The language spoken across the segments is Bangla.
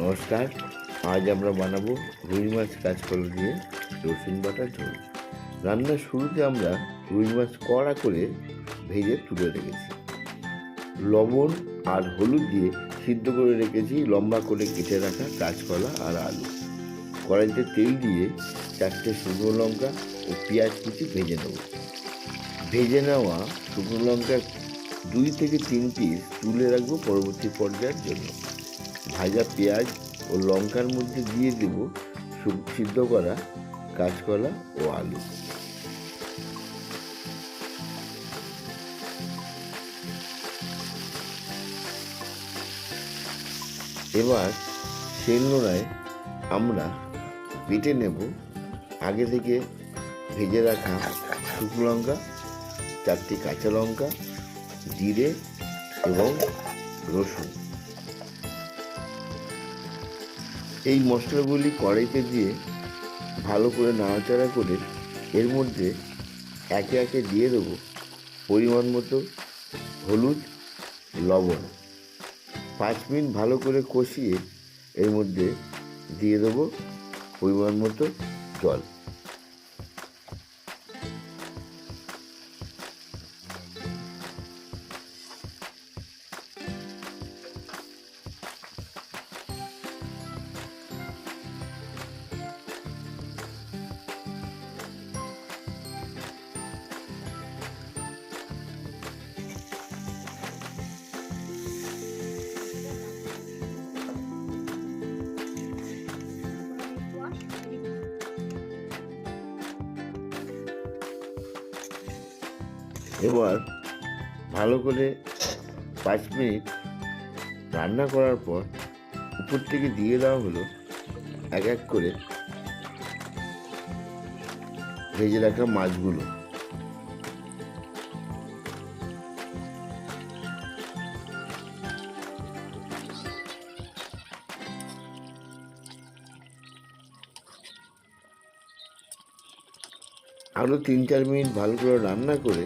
নমস্কার, আজ আমরা বানাবো রুই মাছ কাঁচকলা দিয়ে রসুন বাটা ঝোল। রান্নার শুরুতে আমরা রুই মাছ কড়া করে ভেজে তুলে রেখেছি। লবণ আর হলুদ দিয়ে সিদ্ধ করে রেখেছি লম্বা করে কেটে রাখা কাঁচকলা আর আলু। কড়াইতে তেল দিয়ে চারটে শুকনো লঙ্কা ও পেঁয়াজ কুচি ভেজে নেব। ভেজে নেওয়া শুকনো লঙ্কা দুই থেকে তিন পিস তুলে রাখব পরবর্তী পর্যায়ের জন্য। ভাজা পেঁয়াজ ও লঙ্কার মধ্যে দিয়ে দেব সিদ্ধ করা কাঁচকলা ও আলু। এবার সেল নোড়ায় আমরা বেটে নেব আগে থেকে ভেজে রাখা শুকনো লঙ্কা, চারটি কাঁচা লঙ্কা, জিরে এবং রসুন। এই মশলাগুলি কড়াইতে দিয়ে ভালো করে নাড়াচাড়া করে এর মধ্যে একে একে দিয়ে দেবো পরিমাণ মতো হলুদ, লবণ। পাঁচ মিনিট ভালো করে কষিয়ে এর মধ্যে দিয়ে দেবো পরিমাণ মতো জল। এবার ভালো করে পাঁচ মিনিট রান্না করার পর উপর থেকে দিয়ে দেওয়া হলো এক এক করে ভেজে রাখা মাছগুলো। আরও তিন চার মিনিট ভালো করে রান্না করে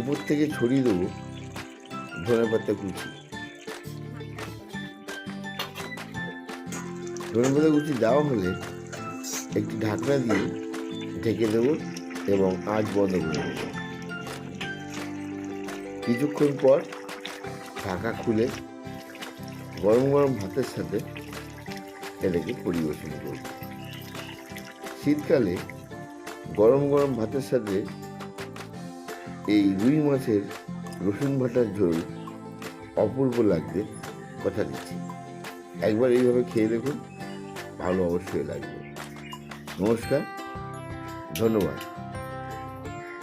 উপর থেকে ছড়িয়ে দেবো ধনে পাতা কুচি। ধনে পাতা কুচি দেওয়া হলে একটি ঢাকনা দিয়ে ঢেকে দেবো এবং আঁচ বন্ধ করে দেবো। কিছুক্ষণ পর ঢাকা খুলে গরম গরম ভাতের সাথে এটাকে পরিবেশন করব। শীতকালে গরম গরম ভাতের সাথে এই রুই মাছের রসুন ভাটার ঝোল অপূর্ব লাগবে কথা দিচ্ছি। একবার এইভাবে খেয়ে দেখুন, ভালো অবশ্যই লাগবে। নমস্কার, ধন্যবাদ।